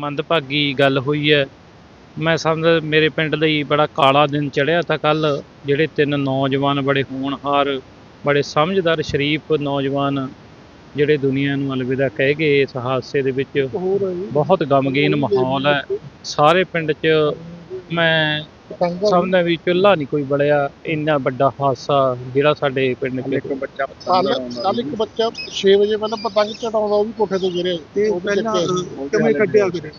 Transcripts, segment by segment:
ਮੰਦਭਾਗੀ ਗੱਲ ਹੋਈ ਹੈ। ਮੈਂ ਸਮਝ ਮੇਰੇ ਪਿੰਡ ਲਈ ਬੜਾ ਕਾਲਾ ਦਿਨ ਚੜ੍ਹਿਆ ਤਾਂ ਕੱਲ ਜਿਹੜੇ ਤਿੰਨ ਨੌਜਵਾਨ ਬੜੇ ਹੋਣਹਾਰ ਬੜੇ ਸਮਝਦਾਰ ਸ਼ਰੀਫ ਨੌਜਵਾਨ ਜਿਹੜੇ ਦੁਨੀਆ ਨੂੰ ਅਲਵਿਦਾ ਕਹਿ ਗਏ ਇਸ ਹਾਦਸੇ ਦੇ ਵਿੱਚ ਬਹੁਤ ਗਮਗੀਨ ਮਾਹੌਲ ਹੈ। ਸਾਰੇ ਪਿੰਡ 'ਚ ਮੈਂ ਸਮਝਦਾ ਵੀ ਚੁੱਲ੍ਹਾ ਨਹੀਂ ਕੋਈ ਬਲਿਆ ਇੰਨਾ ਵੱਡਾ ਹਾਦਸਾ ਜਿਹੜਾ ਸਾਡੇ ਪਿੰਡ 'ਚ ਬੱਚਾ ਕੱਲ ਕੱਲ ਇੱਕ ਬੱਚਾ 6 ਵਜੇ ਪਹਿਲਾਂ ਪਤੰਗ ਚੜਾਉਂਦਾ ਉਹ ਵੀ ਕੋਠੇ ਤੋਂ ਗਿਰੇ ਤੇ ਉਹ ਪਹਿਲਾਂ ਕਿਵੇਂ ਕੱਢਿਆ ਫਿਰ?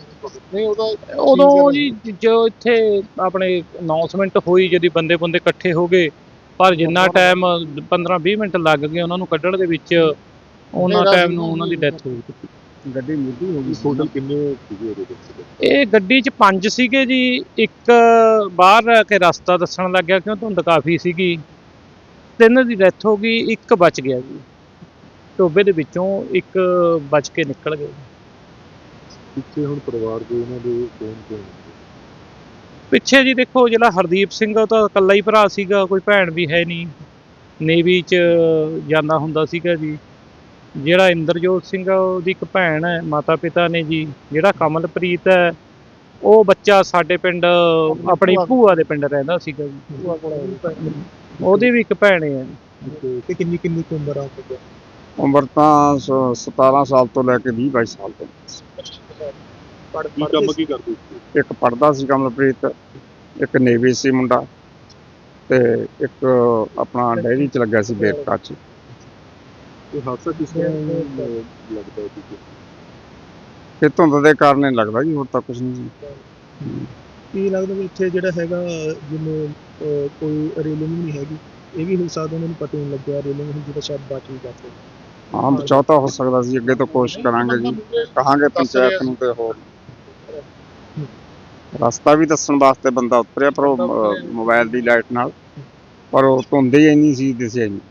ਨਹੀਂ ਉਹਦਾ ਉਦੋਂ ਜੀ ਜੋ। ਇੱਥੇ ਆਪਣੇ ਅਨਾਉਂਸਮੈਂਟ ਹੋਈ ਜਦੀ ਬੰਦੇ ਬੰਦੇ ਇਕੱਠੇ ਹੋ ਗਏ ਪਰ ਜਿੰਨਾ ਟਾਈਮ 15-20 ਮਿੰਟ ਲੱਗ ਗਏ ਉਹਨਾਂ ਨੂੰ ਕੱਢਣ ਦੇ ਵਿੱਚ ਉਹਨਾਂ ਟਾਈਮ ਨੂੰ ਉਹਨਾਂ ਦੀ ਡੈਥ ਹੋ ਗਈ। ਗੱਡੀ ਮੁੱਢੀ ਹੋ ਗਈ ਟੋਟਲ ਕਿੰਨੇ ਸੀਗੇ ਉਹਦੇ ਵਿੱਚ? ਇਹ ਗੱਡੀ 'ਚ ਪੰਜ ਸੀਗੇ ਜੀ। ਇੱਕ ਬਾਹਰ ਆ ਕੇ ਰਸਤਾ ਦੱਸਣ ਲੱਗ ਗਿਆ ਕਿਉਂ? ਧੁੰਦ ਕਾਫੀ ਸੀਗੀ। ਤਿੰਨ ਦੀ ਡੈਥ ਹੋ ਗਈ ਇੱਕ ਬਚ ਗਿਆ ਜੀ। ਟੋਬੇ ਦੇ ਵਿੱਚੋਂ ਇੱਕ ਬਚ ਕੇ ਨਿਕਲ ਗਿਆ ਪਿੱਛੇ ਹੁਣ ਪਰਿਵਾਰ ਦੇ ਉਹਨਾਂ ਦੇ ਕੌਣ ਕੌਣ? ਪਿੱਛੇ ਜੀ ਦੇਖੋ ਜਿਹੜਾ ਹਰਦੀਪ ਸਿੰਘ ਉਹ ਤਾਂ ਇਕੱਲਾ ਹੀ ਭਰਾ ਸੀਗਾ ਕੋਈ ਭੈਣ ਵੀ ਹੈ ਨਹੀਂ। ਨੇਵੀ 'ਚ ਜਾਂਦਾ ਹੁੰਦਾ ਸੀਗਾ ਜੀ। ਜਿਹੜਾ ਇੰਦਰਜੋਤ ਸਿੰਘ ਆ ਉਹਦੀ ਇੱਕ ਭੈਣ ਹੈ ਮਾਤਾ ਪਿਤਾ ਨੇ ਜੀ ਜਿਹੜਾ ਕਮਲਪ੍ਰੀਤ ਹੈ ਉਹ ਬੱਚਾ ਸਾਡੇ ਪਿੰਡ ਆਪਣੀ ਭੂਆ। ਦੇ ਪਿੰਡ ਰਹਿੰਦਾ ਸੀਗਾ ਜੀ। ਉਹਦੀ ਵੀ ਇੱਕ ਭੈਣ ਹੈ। ਤੇ ਕਿੰਨੀ ਕਿੰਨੀ ਕੁ ਉਮਰ ਆ ਉਹਦੀ? ਉਮਰ ਤਾਂ ਸ- 17 ਸਾਲ ਤੋਂ ਲੈ ਕੇ 20 22 ਸਾਲ ਤੱਕ ਪੜ੍ਹਦੇ ਕੰਮ? ਕੀ ਕਰਦੇ ਇੱਕ ਪੜਦਾ ਸੀ ਕਮਲਪ੍ਰੀਤ ਇੱਕ ਨੇਵੀ ਸੀ ਮੁੰਡਾ ਤੇ ਇੱਕ ਆਪਣਾ ਡੈਰੀ ਚ ਲੱਗਿਆ ਸੀ ਬੇਰਕਾ ਚ। ਇਹ ਹਾਦਸਾ ਕਿਸ ਤਰ੍ਹਾਂ ਅਹ, ਲੱਗਦਾ ਸੀ ਕਿ ਇਹ ਧੁੰਦ ਦੇ ਕਾਰਨ ਹੀ ਲੱਗਦਾ ਜੀ ਹੋਰ ਤਾਂ ਕੁਝ ਨਹੀਂ ਸੀ ਕੀ ਲੱਗਦਾ ਵੀ ਇੱਥੇ ਜਿਹੜਾ ਹੈਗਾ ਜਿਵੇਂ ਅਹ, ਕੋਈ ਰੇਲਿੰਗ ਨਹੀਂ ਹੈਗੀ ਇਹ ਵੀ ਹੋ ਸਕਦਾ ਉਹਨਾਂ ਨੂੰ ਪਤਾ ਹੀ ਨਹੀਂ ਲੱਗਿਆ ਰੇਲਿੰਗ ਹੁੰਦੀ ਤਾਂ ਸ਼ਾਇਦ ਬਚ ਵੀ ਜਾਂਦੇ ਹਾਂ। ਬਚਾਅ ਤਾਂ ਹੋ ਸਕਦਾ ਸੀ ਅੱਗੇ ਤੋਂ ਕੋਸ਼ਿਸ਼ ਕਰਾਂਗੇ ਜੀ। ਕਹਾਂਗੇ ਪੰਚਾਇਤ ਨੂੰ ਤੇ ਹੋਰ। ਰਸਤਾ ਵੀ ਦੱਸਣ ਵਾਸਤੇ ਬੰਦਾ ਉਤਰਿਆ ਪਰ ਉਹ ਮੋਬਾਈਲ ਦੀ ਲਾਈਟ ਨਾਲ। ਪਰ ਉਹ ਧੁੰਦ ਹੀ ਇੰਨੀ ਸੀ ਦਿਸਿਆ ਨਹੀਂ